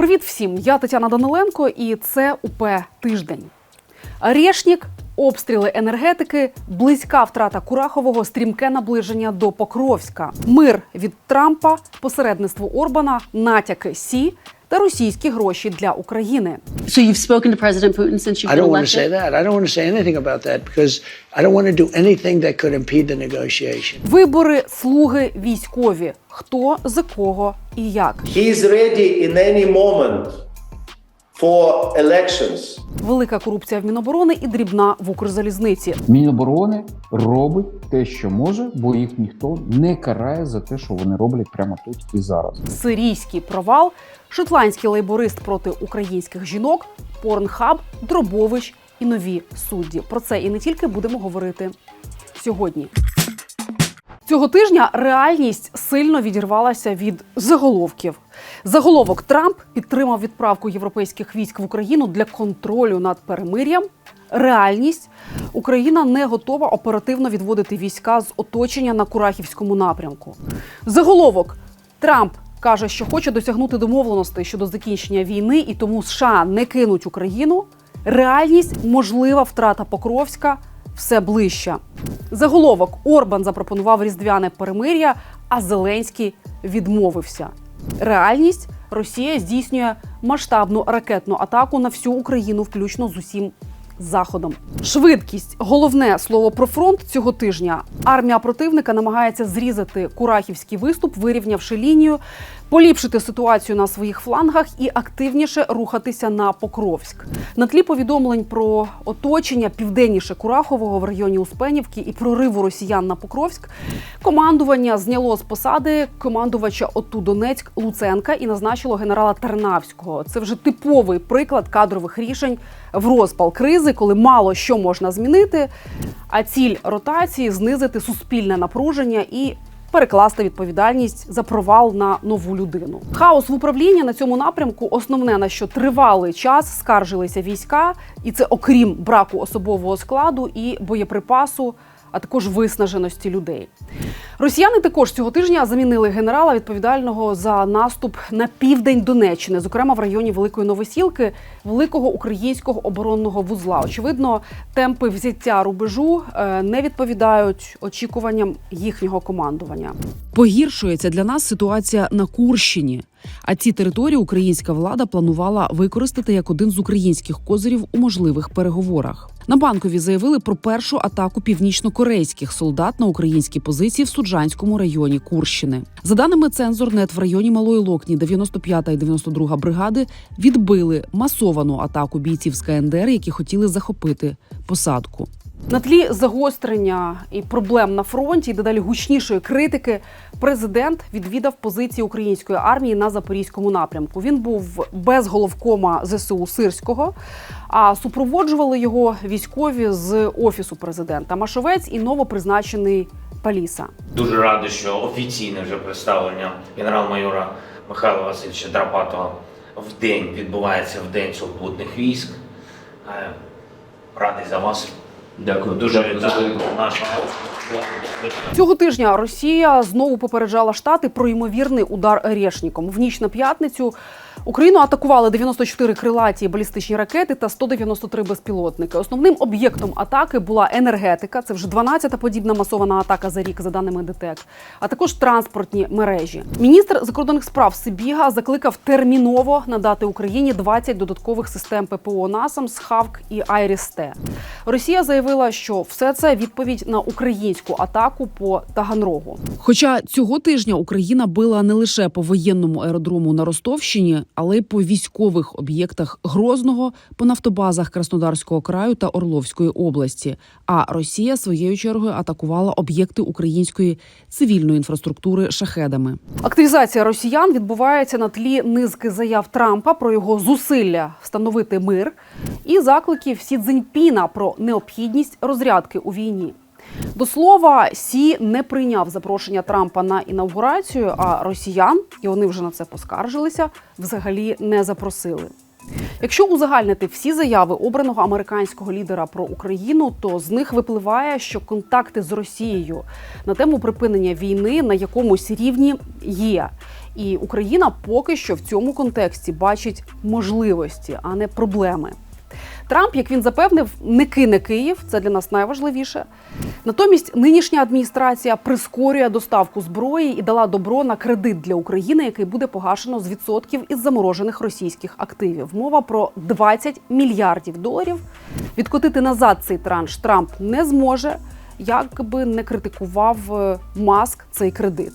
Привіт всім! Я Тетяна Даниленко, і це УП Тиждень. Решнік, обстріли енергетики, близька втрата Курахового, стрімке наближення до Покровська, мир від Трампа, посередництво Орбана, натяки Сі та російські гроші для України. So you've spoken to President Putin since you've I don't want to say that. I don't want to say anything about that because I don't want to do anything that could impede the negotiation. Вибори, слуги, військові. Хто за кого і як. He is ready in any moment for elections. Велика корупція в Міноборони і дрібна в Укрзалізниці. Міноборони робить те, що може, бо їх ніхто не карає за те, що вони роблять прямо тут і зараз. сирійський провал, шотландський лейборист проти українських жінок, порнхаб, дробович і нові судді. Про це і не тільки будемо говорити сьогодні. Цього тижня реальність сильно відірвалася від заголовків. Заголовок Трамп підтримав відправку європейських військ в Україну для контролю над перемир'ям. Реальність Україна не готова оперативно відводити війська з оточення на Курахівському напрямку. Заголовок Трамп каже, що хоче досягнути домовленостей щодо закінчення війни, і тому США не кинуть Україну. Реальність можлива втрата Покровська все ближча. Заголовок Орбан запропонував різдвяне перемир'я, а Зеленський відмовився. Реальність Росія здійснює масштабну ракетну атаку на всю Україну, включно з усім заходом. Швидкість головне слово про фронт цього тижня. Армія противника намагається зрізати курахівський виступ, вирівнявши лінію, поліпшити ситуацію на своїх флангах і активніше рухатися на Покровськ. На тлі повідомлень про оточення південніше Курахового в районі Успенівки і прориву росіян на Покровськ. Командування зняло з посади командувача ОТУ Донецьк Луценка і назначило генерала Тарнавського. Це вже типовий приклад кадрових рішень в розпал кризи, коли мало що можна змінити. А ціль ротації знизити суспільне напруження і перекласти відповідальність за провал на нову людину. Хаос в управлінні на цьому напрямку основне на що тривалий час скаржилися війська, і це окрім браку особового складу і боєприпасу. А також виснаженості людей. Росіяни також цього тижня замінили генерала відповідального за наступ на південь Донеччини, зокрема в районі Великої Новосілки, великого українського оборонного вузла. Очевидно, темпи взяття рубежу е, не відповідають очікуванням їхнього командування. Погіршується для нас ситуація на Курщині. А ці території українська влада планувала використати як один з українських козирів у можливих переговорах. На банкові заявили про першу атаку північно-корейських солдат на українські позиції в Суджанському районі Курщини. За даними Цензорнет, в районі Малої Локні 95-та і 92-га бригади відбили масовану атаку бійців з КНДР, які хотіли захопити посадку. На тлі загострення і проблем на фронті і дедалі гучнішої критики, президент відвідав позиції української армії на запорізькому напрямку. Він був без головкома ЗСУ Сирського, а супроводжували його військові з офісу президента Машовець і новопризначений Паліса. Дуже радий, що офіційне вже представлення генерал-майора Михайла Васильовича Драпатова в день відбувається в день сухопутних військ. Е, Радий за вас. Дякую. Дуже Дякую за. Цього тижня Росія знову попереджала штати про ймовірний удар Решніком. В ніч на п'ятницю Україну атакували 94 крилаті балістичні ракети та 193 безпілотники. Основним об'єктом атаки була енергетика. Це вже 12-та подібна масована атака за рік, за даними ДТЕК, а також транспортні мережі. Міністр закордонних справ Сибіга закликав терміново надати Україні 20 додаткових систем ППО НАСАМС, ХАВК і Айріс-Т. Росія заявила, що все це відповідь на українську атаку по Таганрогу. Хоча цього тижня Україна била не лише по воєнному аеродрому на Ростовщині, але й по військових об'єктах Грозного, по нафтобазах Краснодарського краю та Орловської області. А Росія своєю чергою атакувала об'єкти української цивільної інфраструктури шахедами. Активізація росіян відбувається на тлі низки заяв Трампа про його зусилля встановити мир і закликів Сі Цзіньпіна про необхідність розрядки у війні. До слова, Сі не прийняв запрошення Трампа на інавгурацію, а росіян, і вони вже на це поскаржилися, взагалі не запросили. Якщо узагальнити всі заяви обраного американського лідера про Україну, то з них випливає, що контакти з Росією на тему припинення війни на якомусь рівні є. І Україна поки що в цьому контексті бачить можливості, а не проблеми. Трамп, як він запевнив, не кине Київ. Це для нас найважливіше. Натомість нинішня адміністрація прискорює доставку зброї і дала добро на кредит для України, який буде погашено з відсотків із заморожених російських активів. Мова про 20 мільярдів доларів. Відкотити назад цей транш Трамп не зможе. Як би не критикував е, Маск цей кредит.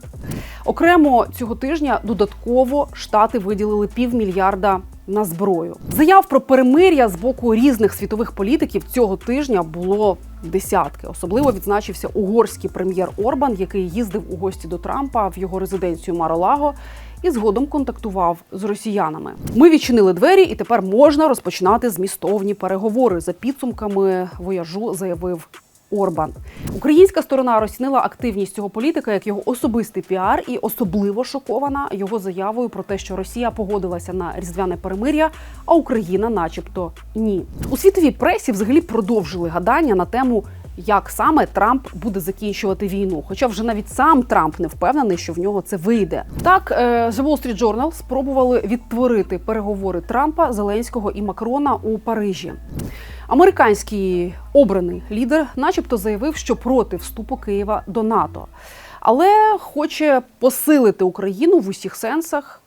Окремо цього тижня додатково штати виділили півмільярда на зброю. Заяв про перемир'я з боку різних світових політиків цього тижня було десятки. Особливо відзначився угорський прем'єр Орбан, який їздив у гості до Трампа в його резиденцію Маролаго і згодом контактував з росіянами. Ми відчинили двері, і тепер можна розпочинати змістовні переговори за підсумками вояжу, заявив. Орбан українська сторона розцінила активність цього політика як його особистий піар і особливо шокована його заявою про те, що Росія погодилася на різдвяне перемир'я, а Україна, начебто, ні. У світовій пресі взагалі продовжили гадання на тему. Як саме Трамп буде закінчувати війну? Хоча вже навіть сам Трамп не впевнений, що в нього це вийде. Так, е, The Wall Street Journal спробували відтворити переговори Трампа, Зеленського і Макрона у Парижі. Американський обраний лідер, начебто, заявив, що проти вступу Києва до НАТО, але хоче посилити Україну в усіх сенсах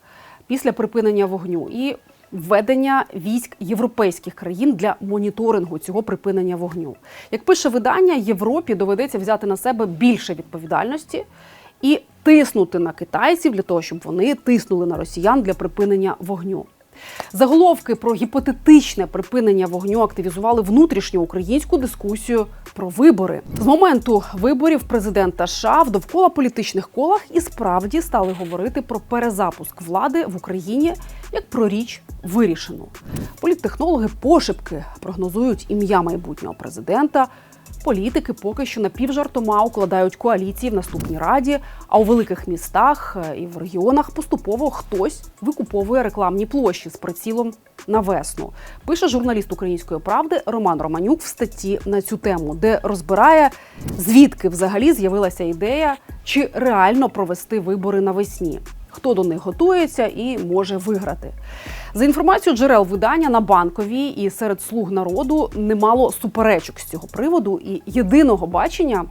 після припинення вогню і введення військ європейських країн для моніторингу цього припинення вогню. Як пише видання, Європі доведеться взяти на себе більше відповідальності і тиснути на китайців для того, щоб вони тиснули на росіян для припинення вогню. Заголовки про гіпотетичне припинення вогню активізували внутрішню українську дискусію про вибори. З моменту виборів президента США довкола політичних колах і справді стали говорити про перезапуск влади в Україні як про річ вирішену. Політтехнологи пошепки прогнозують ім'я майбутнього президента. Політики поки що напівжартома укладають коаліції в наступній раді. А у великих містах е, і в регіонах поступово хтось викуповує рекламні площі з прицілом на весну. Пише журналіст української правди Роман Романюк в статті на цю тему, де розбирає звідки взагалі з'явилася ідея, чи реально провести вибори навесні. Хто до них готується і може виграти за інформацією джерел видання на банковій і серед слуг народу немало суперечок з цього приводу, і єдиного бачення,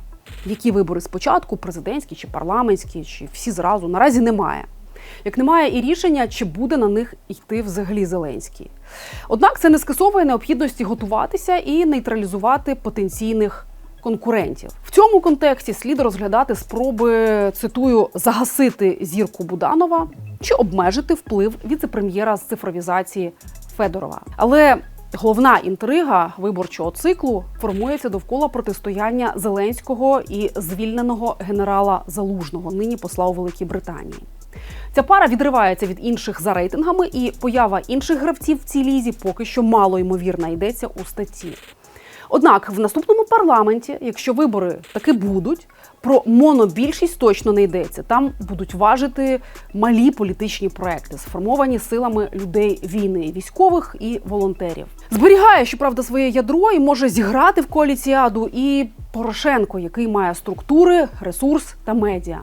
які вибори спочатку, президентські чи парламентські, чи всі зразу наразі немає. Як немає і рішення, чи буде на них йти взагалі Зеленський. Однак це не скасовує необхідності готуватися і нейтралізувати потенційних конкурентів. В цьому контексті слід розглядати спроби, цитую, загасити зірку Буданова чи обмежити вплив віце-прем'єра з цифровізації Федорова. Але головна інтрига виборчого циклу формується довкола протистояння Зеленського і звільненого генерала Залужного, нині посла у Великій Британії. Ця пара відривається від інших за рейтингами, і поява інших гравців в цій лізі поки що мало ймовірна йдеться у статті. Однак в наступному парламенті, якщо вибори таки будуть, про монобільшість точно не йдеться. Там будуть важити малі політичні проекти, сформовані силами людей війни, військових і волонтерів. Зберігає, щоправда, своє ядро і може зіграти в коаліціаду і Порошенко, який має структури, ресурс та медіа.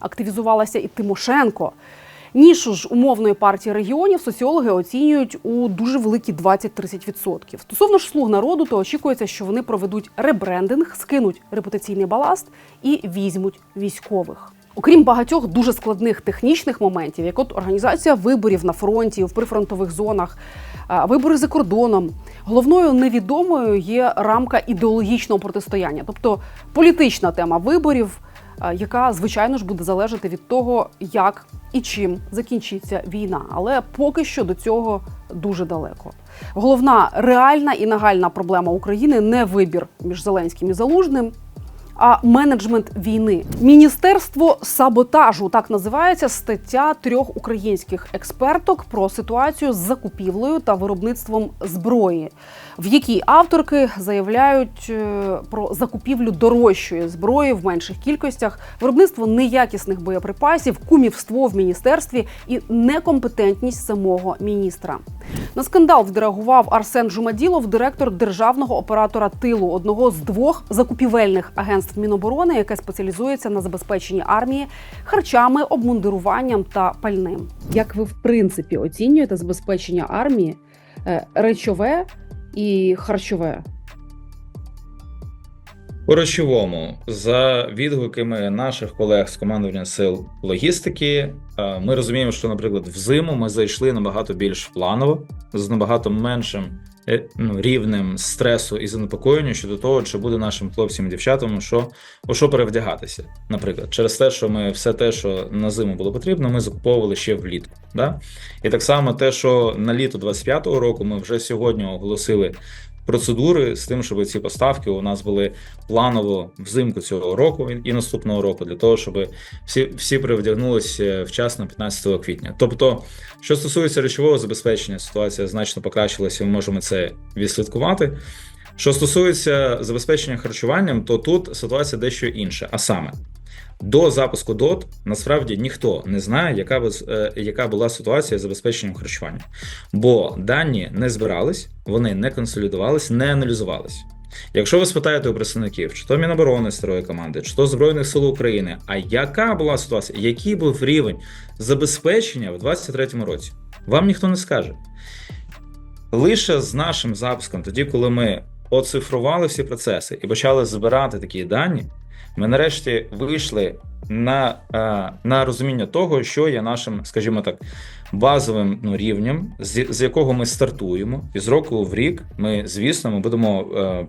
Активізувалася і Тимошенко. Нішу ж умовної партії регіонів соціологи оцінюють у дуже великі 20-30%. Стосовно ж слуг народу, то очікується, що вони проведуть ребрендинг, скинуть репутаційний баласт і візьмуть військових. Окрім багатьох дуже складних технічних моментів, як от організація виборів на фронті в прифронтових зонах, вибори за кордоном, головною невідомою є рамка ідеологічного протистояння, тобто політична тема виборів, яка звичайно ж буде залежати від того, як і чим закінчиться війна. Але поки що до цього дуже далеко. Головна реальна і нагальна проблема України не вибір між Зеленським і Залужним. А менеджмент війни міністерство саботажу так називається стаття трьох українських експерток про ситуацію з закупівлею та виробництвом зброї, в якій авторки заявляють е, про закупівлю дорожчої зброї в менших кількостях, виробництво неякісних боєприпасів, кумівство в міністерстві і некомпетентність самого міністра. На скандал відреагував Арсен Жумаділов, директор державного оператора тилу, одного з двох закупівельних агентств Міноборони, яке спеціалізується на забезпеченні армії харчами, обмундируванням та пальним. Як ви в принципі оцінюєте забезпечення армії е, речове і харчове? У речовому, за відгуками наших колег з командування сил логістики, е, ми розуміємо, що, наприклад, взиму ми зайшли набагато більш планово, з набагато меншим ну, рівнем стресу і занепокоєння щодо того, чи буде нашим хлопцям і дівчатам що, у що перевдягатися. Наприклад, через те, що ми все те, що на зиму було потрібно, ми закуповували ще влітку. Да? І так само те, що на літо 25-го року ми вже сьогодні оголосили процедури з тим, щоб ці поставки у нас були планово взимку цього року і наступного року, для того, щоб всі, всі привдягнулися вчасно 15 квітня. Тобто, що стосується речового забезпечення, ситуація значно покращилася, ми можемо це відслідкувати. Що стосується забезпечення харчуванням, то тут ситуація дещо інша. А саме, до запуску ДОТ насправді ніхто не знає, яка, е, яка була ситуація з забезпеченням харчування. Бо дані не збирались, вони не консолідувались, не аналізувались. Якщо ви спитаєте у представників, чи то Міноборони старої команди, чи то Збройних сил України, а яка була ситуація, який був рівень забезпечення в 2023 році, вам ніхто не скаже. Лише з нашим запуском, тоді, коли ми оцифрували всі процеси і почали збирати такі дані, ми нарешті вийшли на, е, на розуміння того, що є нашим, скажімо так, базовим ну, рівнем, з, з якого ми стартуємо, і з року в рік ми, звісно, ми будемо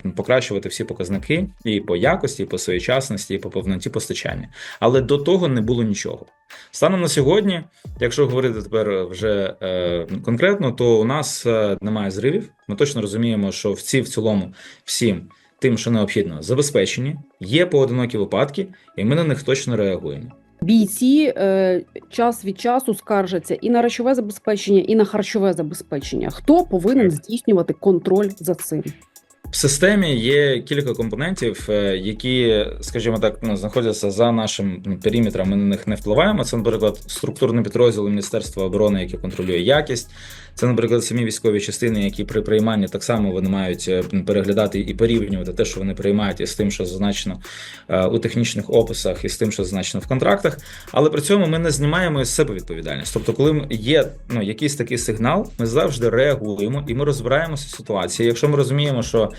е, покращувати всі показники і по якості, і по своєчасності, і по повноті постачання. Але до того не було нічого. Станом на сьогодні, якщо говорити тепер вже е, конкретно, то у нас е, немає зривів. Ми точно розуміємо, що всі в цілому всім тим, що необхідно, забезпечені. Є поодинокі випадки, і ми на них точно реагуємо. Бійці е, час від часу скаржаться і на речове забезпечення, і на харчове забезпечення. Хто повинен здійснювати контроль за цим? В системі є кілька компонентів, е, які, скажімо так, ну, знаходяться за нашим ну, периметром. Ми на них не впливаємо. Це, наприклад, структурний підрозділ Міністерства оборони, який контролює якість. Це, наприклад, самі військові частини, які при прийманні так само вони мають е, переглядати і порівнювати те, що вони приймають, із тим, що зазначено е, у технічних описах, і з тим, що зазначено в контрактах. Але при цьому ми не знімаємо із себе відповідальність. Тобто, коли є ну, якийсь такий сигнал, ми завжди реагуємо і ми розбираємося в ситуації. Якщо ми розуміємо, що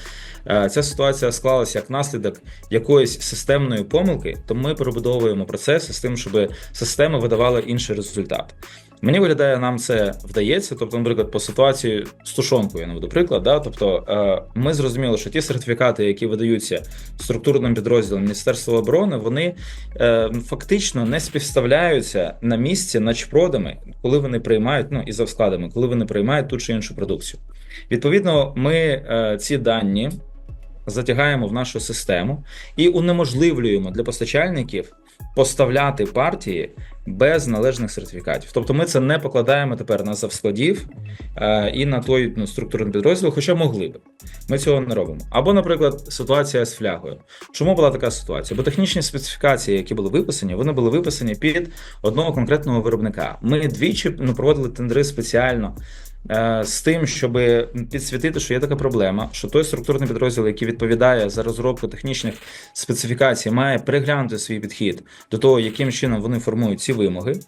е, ця ситуація склалася як наслідок якоїсь системної помилки, то ми перебудовуємо процеси з тим, щоб система видавала інший результат. Мені виглядає, нам це вдається. Тобто, наприклад, по ситуації з тушонкою, я наведу приклад. Да? Тобто, е, ми зрозуміли, що ті сертифікати, які видаються структурним підрозділом Міністерства оборони, вони е, фактично не співставляються на місці начпродами, коли вони приймають, ну і за завскладами, коли вони приймають ту чи іншу продукцію. Відповідно, ми е, ці дані затягаємо в нашу систему і унеможливлюємо для постачальників поставляти партії без належних сертифікатів. Тобто ми це не покладаємо тепер на завскладів е, і на той ну, структурний підрозділ, хоча могли б. Ми цього не робимо. Або, наприклад, ситуація з флягою. Чому була така ситуація? Бо технічні специфікації, які були виписані, вони були виписані під одного конкретного виробника. Ми двічі ну, проводили тендери спеціально. Е, З тим, щоб підсвітити, що є така проблема, що той структурний підрозділ, який відповідає за розробку технічних специфікацій, має переглянути свій підхід до того, яким чином вони формують ці вимоги.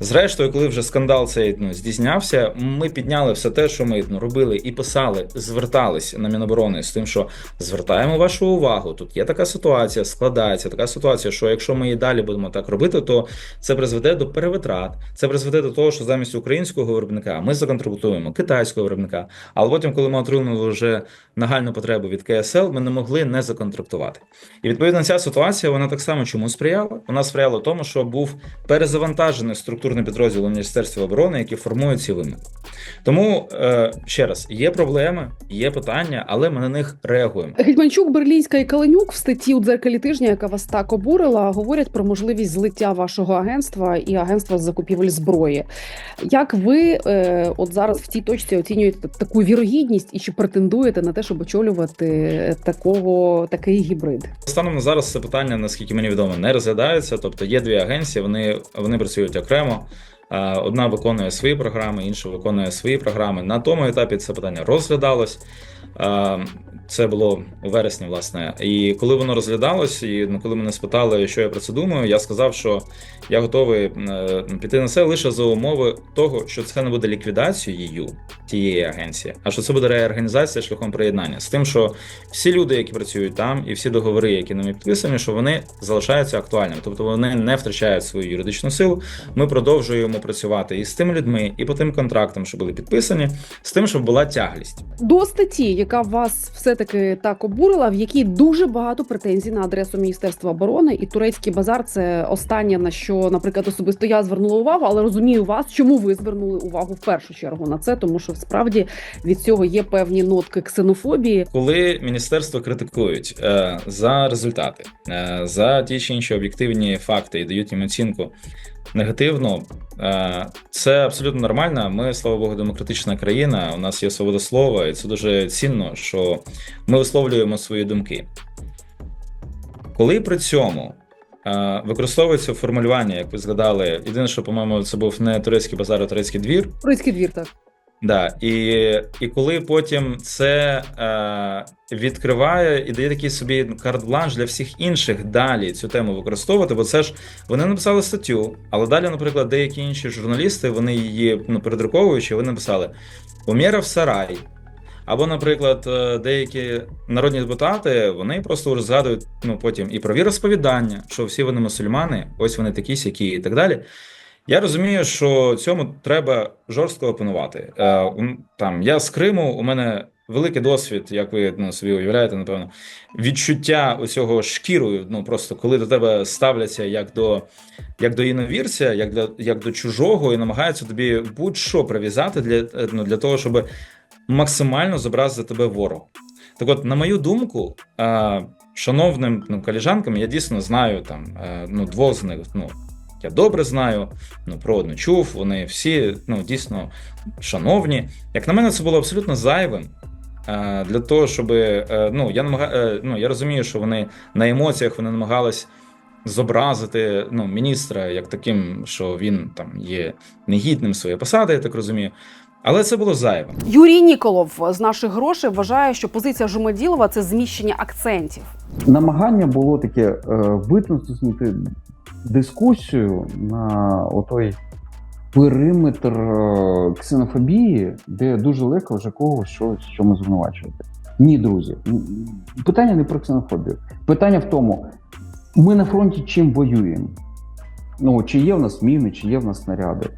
Зрештою, коли вже скандал цей ну, здійснявся, ми підняли все те, що ми ну, робили, і писали, звертались на Міноборони з тим, що звертаємо вашу увагу. Тут є така ситуація, складається така ситуація, що якщо ми і далі будемо так робити, то це призведе до перевитрат. Це призведе до того, що замість українського виробника ми законтрактуємо китайського виробника. Але потім, коли ми отримали вже нагальну потребу від КСЛ, ми не могли не законтрактувати. І відповідно ця ситуація вона так само чому сприяла? Вона сприяла тому, що був перезавантажений структурний підрозділ Міністерства оборони, який формує ці вимоги. Тому е, ще раз є проблеми, є питання, але ми на них реагуємо. Гетьманчук, Берлійська і Каленюк в статті у дзеркалі тижня, яка вас так обурила, говорять про можливість злиття вашого агентства і агентства з закупівель зброї. Як ви е, от зараз в цій точці оцінюєте таку вірогідність і чи претендуєте на те, щоб очолювати такого такий гібрид? Станом на зараз це питання, наскільки мені відомо, не розглядається. Тобто є дві агенції, вони, вони працюють окремо. Е, Одна виконує свої програми, інша виконує свої програми. На тому етапі це питання розглядалось. Це було у вересні, власне. І коли воно розглядалось, і ну, коли мене спитали, що я про це думаю, я сказав, що я готовий е, піти на це лише за умови того, що це не буде ліквідацією тієї агенції, а що це буде реорганізація шляхом приєднання з тим, що всі люди, які працюють там, і всі договори, які нами підписані, що вони залишаються актуальними, тобто вони не втрачають свою юридичну силу. Ми продовжуємо працювати і з тими людьми, і по тим контрактам, що були підписані, з тим, щоб була тяглість. До статті, яка вас все-таки так обурила, в якій дуже багато претензій на адресу Міністерства оборони, і турецький базар це останнє на що, наприклад, особисто я звернула увагу, але розумію вас, чому ви звернули увагу в першу чергу на це, тому що справді від цього є певні нотки ксенофобії. Коли міністерство критикують е, за результати, е, за ті чи інші об'єктивні факти і дають їм оцінку негативну, е, це абсолютно нормально. Ми, слава Богу, демократична країна. У нас є свобода слова, і це дуже цінно, що ми висловлюємо свої думки. Коли при цьому е, використовується формулювання, як ви згадали, єдине, що, по-моєму, це був не турецький базар, а турецький двір. Турецький двір так. Да, і, і коли потім це е, відкриває і дає такий собі карт-бланш для всіх інших далі цю тему використовувати, бо це ж вони написали статтю, але далі, наприклад, деякі інші журналісти вони її ну, передруковуючи, вони написали Умєров сарай. Або, наприклад, е, деякі народні депутати вони просто згадують ну, потім і про віросповідання, що всі вони мусульмани, ось вони такі сякі і так далі. Я розумію, що цьому треба жорстко опанувати. Е, там я з Криму, у мене великий досвід, як ви ну, собі уявляєте, напевно, відчуття оцього шкірою. Ну просто коли до тебе ставляться як до як до іновірця, як для як до чужого, і намагаються тобі будь-що прив'язати для, ну, для того, щоб максимально зобразити тебе ворог. Так от, на мою думку, е, шановним ну, коліжанкам, я дійсно знаю там е, ну, двох з них. Ну, я добре знаю, ну про одну чув, вони всі ну, дійсно шановні. Як на мене, це було абсолютно зайвим. е, Для того, щоб ну я намага... е, ну, я розумію, що вони на емоціях вони намагались зобразити ну, міністра як таким, що він там є негідним своєї посади, я так розумію. Але це було зайвим. Юрій Ніколов з наших грошей вважає, що позиція Жумаділова це зміщення акцентів. намагання було таке е, витиснути дискусію на отой периметр е, ксенофобії, де дуже легко вже когось щось чому звинувачувати. Ні, друзі, питання не про ксенофобію. Питання в тому, ми на фронті чим воюємо? Ну, чи є в нас міни, чи є в нас снаряди?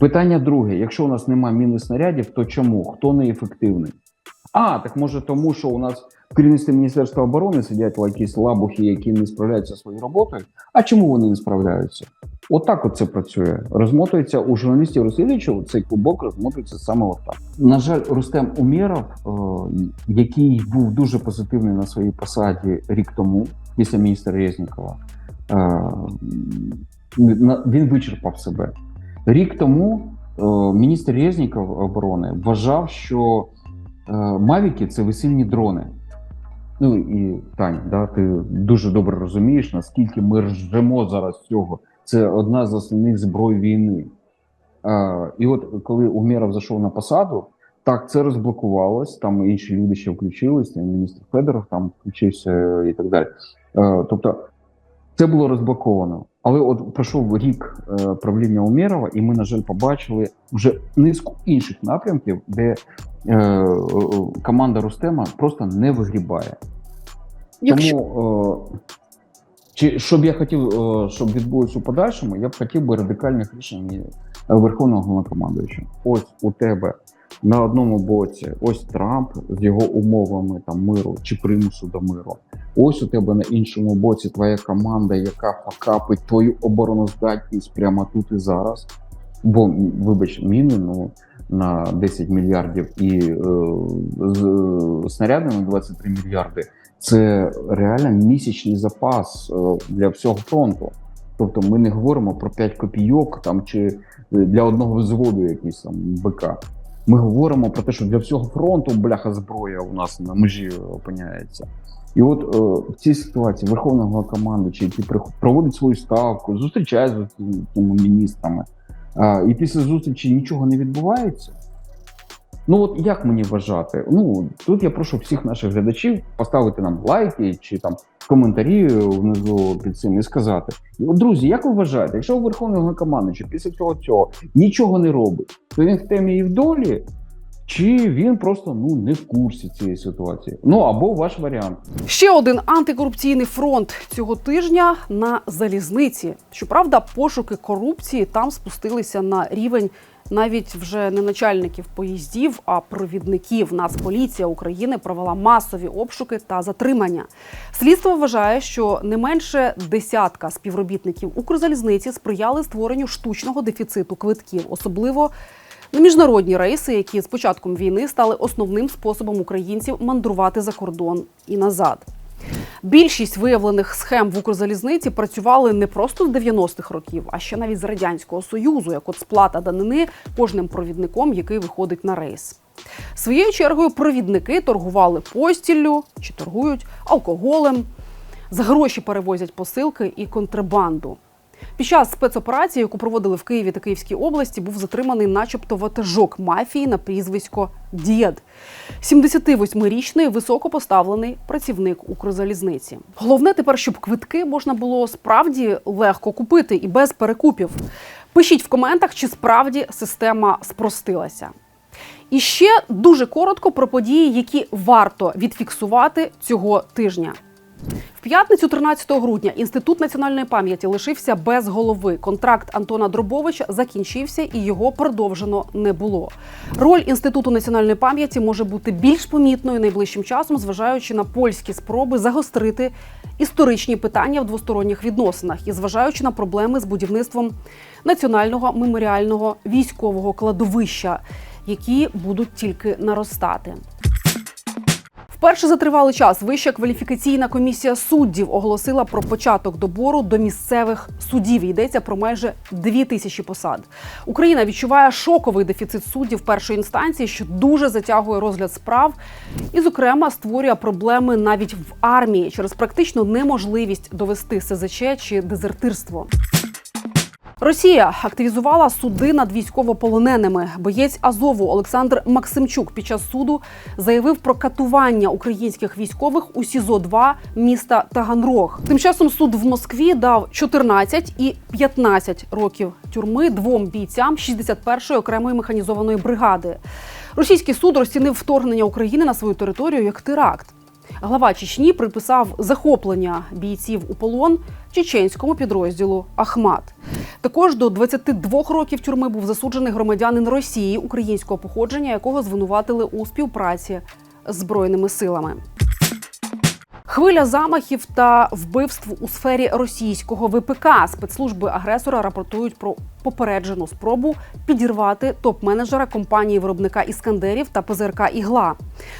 Питання друге: якщо у нас немає міни снарядів, то чому? Хто неефективний? А, так може тому, що у нас в керівництві Міністерства оборони сидять якісь лабухи, які не справляються своєю роботою. А чому вони не справляються? Отак от це працює. Розмотується у журналістів розслідувачів, цей клубок розмотується саме отак. На жаль, Рустем Умєров, е, який був дуже позитивний на своїй посаді рік тому, після міністра Резнікова, е, він вичерпав себе. Рік тому е, міністр Резніков оборони вважав, що Мавіки це весільні дрони. Ну і Тань, да, ти дуже добре розумієш, наскільки ми ржемо зараз цього. Це одна з основних зброй війни. Е, і от коли Умєров зайшов на посаду, так це розблокувалось. Там інші люди ще включились, міністр Федоров там включився і так далі. Е, тобто це було розблоковано. Але от пройшов рік е, правління Умєрова, і ми, на жаль, побачили вже низку інших напрямків, де е, е, команда Рустема просто не вигрібає. Якщо Тому, е, чи, що б я хотів, е, щоб відбулося у подальшому, я б хотів би радикальних рішень е, Верховного Головнокомандуючого. Ось у тебе на одному боці ось Трамп з його умовами там миру чи примусу до миру. Ось у тебе на іншому боці твоя команда, яка факапить твою обороноздатність прямо тут і зараз. Бо, вибач, міни ну, на 10 мільярдів і е, з е, снаряди на 23 мільярди це реально місячний запас е, для всього фронту. Тобто ми не говоримо про 5 копійок там чи е, для одного взводу якийсь там БК. Ми говоримо про те, що для всього фронту бляха зброя у нас на межі опиняється. І от е, в цій ситуації верховного командуючий, який проводить свою ставку, зустрічається з цими міністрами, а, і після зустрічі нічого не відбувається. Ну от як мені вважати? Ну тут я прошу всіх наших глядачів поставити нам лайки чи там коментарі внизу під цим і сказати: «От, друзі, як ви вважаєте, якщо Верховний Головнокомандуючий після цього цього нічого не робить, то він в темі і в долі, чи він просто ну не в курсі цієї ситуації? Ну або ваш варіант. Ще один антикорупційний фронт цього тижня на залізниці. Щоправда, пошуки корупції там спустилися на рівень навіть вже не начальників поїздів, а провідників. Нацполіція України провела масові обшуки та затримання. Слідство вважає, що не менше десятка співробітників Укрзалізниці сприяли створенню штучного дефіциту квитків, особливо на міжнародні рейси, які з початком війни стали основним способом українців мандрувати за кордон і назад. Більшість виявлених схем в Укрзалізниці працювали не просто з 90-х років, а ще навіть з радянського союзу, як от сплата данини кожним провідником, який виходить на рейс. Своєю чергою провідники торгували постіллю чи торгують алкоголем, за гроші перевозять посилки і контрабанду. Під час спецоперації, яку проводили в Києві та Київській області, був затриманий, начебто, ватажок мафії на прізвисько Дєд. 78-річний високопоставлений працівник Укрзалізниці. Головне тепер, щоб квитки можна було справді легко купити і без перекупів. Пишіть в коментах, чи справді система спростилася. І ще дуже коротко про події, які варто відфіксувати цього тижня. В п'ятницю, 13 грудня, інститут національної пам'яті лишився без голови. Контракт Антона Дробовича закінчився і його продовжено не було. Роль інституту національної пам'яті може бути більш помітною найближчим часом, зважаючи на польські спроби загострити історичні питання в двосторонніх відносинах і зважаючи на проблеми з будівництвом національного меморіального військового кладовища, які будуть тільки наростати. Вперше за тривалий час Вища кваліфікаційна комісія суддів оголосила про початок добору до місцевих судів. Йдеться про майже дві тисячі посад. Україна відчуває шоковий дефіцит суддів першої інстанції, що дуже затягує розгляд справ, і, зокрема, створює проблеми навіть в армії через практичну неможливість довести СЗЧ чи дезертирство. Росія активізувала суди над військовополоненими. Боєць Азову Олександр Максимчук під час суду заявив про катування українських військових у СІЗО 2 міста Таганрог. Тим часом суд в Москві дав 14 і 15 років тюрми двом бійцям 61-ї окремої механізованої бригади. Російський суд розцінив вторгнення України на свою територію як теракт. Глава Чечні приписав захоплення бійців у полон чеченському підрозділу Ахмат. Також до 22 років тюрми був засуджений громадянин Росії українського походження, якого звинуватили у співпраці з збройними силами. Хвиля замахів та вбивств у сфері російського ВПК спецслужби агресора рапортують про попереджену спробу підірвати топ-менеджера компанії виробника іскандерів та ПЗРК Ігла.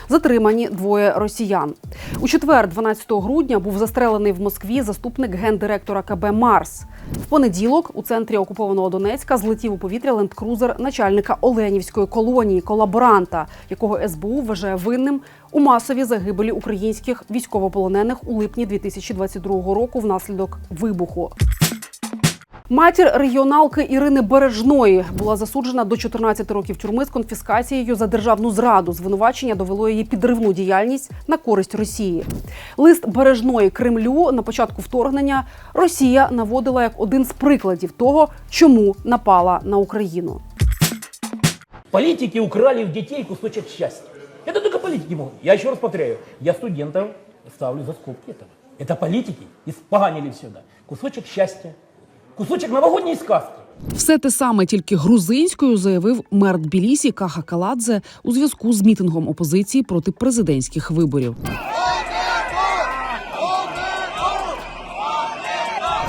Затримані двоє росіян. У четвер, 12 грудня, був застрелений в Москві заступник гендиректора КБ Марс. В понеділок у центрі окупованого Донецька злетів у повітря лендкрузер начальника Оленівської колонії, колаборанта, якого СБУ вважає винним у масовій загибелі українських військовополонених у липні 2022 року внаслідок вибуху. Матір регіоналки Ірини Бережної була засуджена до 14 років тюрми з конфіскацією за державну зраду. Звинувачення довело її підривну діяльність на користь Росії. Лист Бережної Кремлю на початку вторгнення Росія наводила як один з прикладів того, чому напала на Україну. Политики украли в детей кусочек счастья. Это только политики могут. Я еще раз повторяю, я студентов ставлю за скобки этого. Это политики испоганили все, да. Кусочек счастья, кусочек новогодней сказки. Все те саме, тільки грузинською заявив мер Тбілісі Каха Каладзе у зв'язку з мітингом опозиції проти президентських виборів.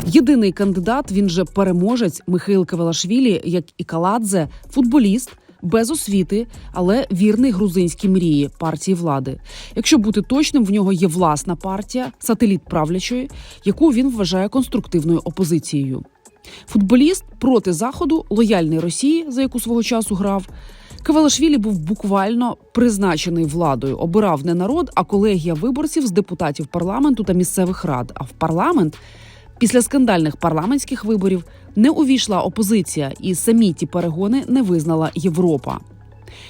Єдиний кандидат, він же переможець Михаил Кавелашвілі, як і Каладзе, футболіст. Без освіти, але вірний грузинській мрії партії влади. Якщо бути точним, в нього є власна партія, сателіт правлячої, яку він вважає конструктивною опозицією. Футболіст проти заходу, лояльний Росії, за яку свого часу грав. Кавалашвілі був буквально призначений владою. Обирав не народ, а колегія виборців з депутатів парламенту та місцевих рад. А в парламент Після скандальних парламентських виборів не увійшла опозиція, і самі ті перегони не визнала Європа.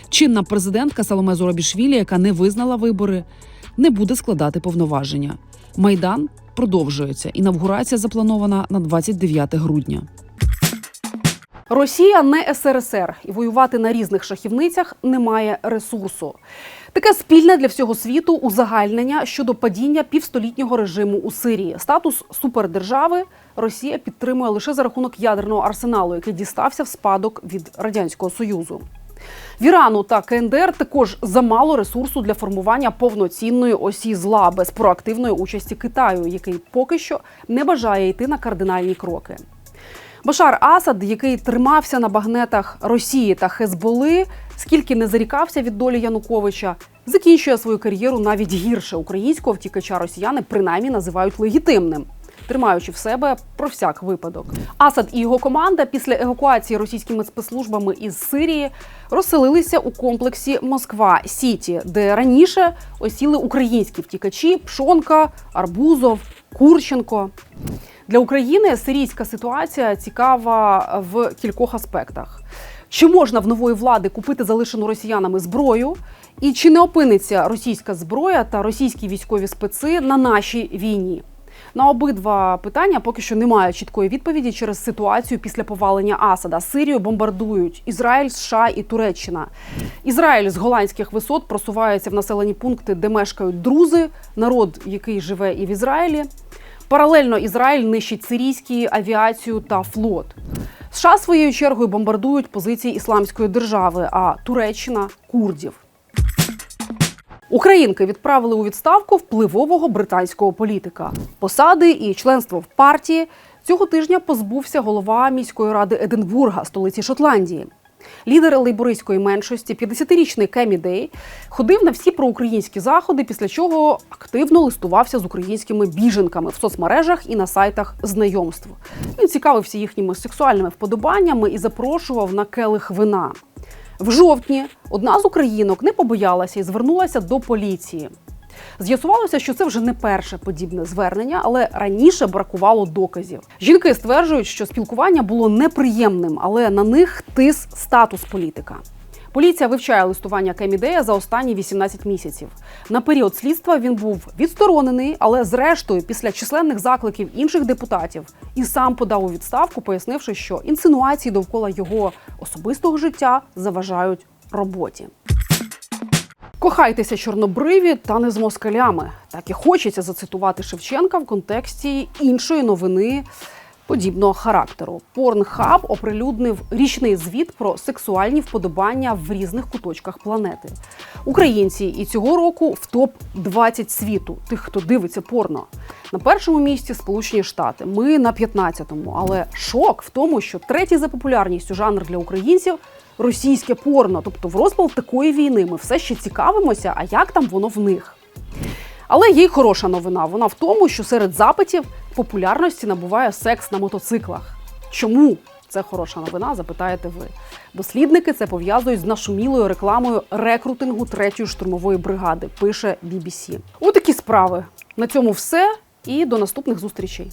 Чинна президентка Саломе Зурабішвілі, яка не визнала вибори, не буде складати повноваження. Майдан продовжується. Інавгурація запланована на 29 грудня. Росія не СРСР, і воювати на різних шахівницях немає ресурсу. Таке спільне для всього світу узагальнення щодо падіння півстолітнього режиму у Сирії. Статус супердержави Росія підтримує лише за рахунок ядерного арсеналу, який дістався в спадок від радянського союзу. В Ірану та КНДР також замало ресурсу для формування повноцінної осі зла без проактивної участі Китаю, який поки що не бажає йти на кардинальні кроки. Башар Асад, який тримався на багнетах Росії та Хезболи, скільки не зарікався від долі Януковича, закінчує свою кар'єру навіть гірше. Українського втікача росіяни принаймні називають легітимним. Тримаючи в себе про всяк випадок, Асад і його команда після евакуації російськими спецслужбами із Сирії розселилися у комплексі Москва Сіті, де раніше осіли українські втікачі Пшонка, Арбузов, Курченко. Для України сирійська ситуація цікава в кількох аспектах. Чи можна в нової влади купити залишену росіянами зброю? І чи не опиниться російська зброя та російські військові специ на нашій війні? На обидва питання поки що немає чіткої відповіді через ситуацію після повалення Асада. Сирію бомбардують Ізраїль, США і Туреччина. Ізраїль з голландських висот просувається в населені пункти, де мешкають друзи, народ, який живе і в Ізраїлі. Паралельно Ізраїль нищить сирійські авіацію та флот. США своєю чергою бомбардують позиції ісламської держави, а Туреччина курдів. Українки відправили у відставку впливового британського політика. Посади і членство в партії цього тижня позбувся голова міської ради Единбурга, столиці Шотландії. Лідер лейбористської меншості, 50-річний Кемі Дей, ходив на всі проукраїнські заходи, після чого активно листувався з українськими біженками в соцмережах і на сайтах знайомств. Він цікавився їхніми сексуальними вподобаннями і запрошував на келих вина. В жовтні одна з українок не побоялася і звернулася до поліції. З'ясувалося, що це вже не перше подібне звернення, але раніше бракувало доказів. Жінки стверджують, що спілкування було неприємним, але на них тис статус політика. Поліція вивчає листування Кемідея за останні 18 місяців. На період слідства він був відсторонений, але зрештою, після численних закликів інших депутатів, і сам подав у відставку, пояснивши, що інсинуації довкола його особистого життя заважають роботі. Кохайтеся чорнобриві та не з москалями. Так і хочеться зацитувати Шевченка в контексті іншої новини подібного характеру. Порнхаб оприлюднив річний звіт про сексуальні вподобання в різних куточках планети. Українці і цього року в топ 20 світу тих, хто дивиться порно. На першому місці Сполучені Штати. Ми на 15-му. Але шок в тому, що третій за популярністю жанр для українців російське порно. Тобто, в розпал такої війни ми все ще цікавимося, а як там воно в них. Але є й хороша новина. Вона в тому, що серед запитів популярності набуває секс на мотоциклах. Чому це хороша новина? Запитаєте ви. Дослідники це пов'язують з нашумілою рекламою рекрутингу третьої штурмової бригади. Пише BBC. Такі справи. На цьому все і до наступних зустрічей.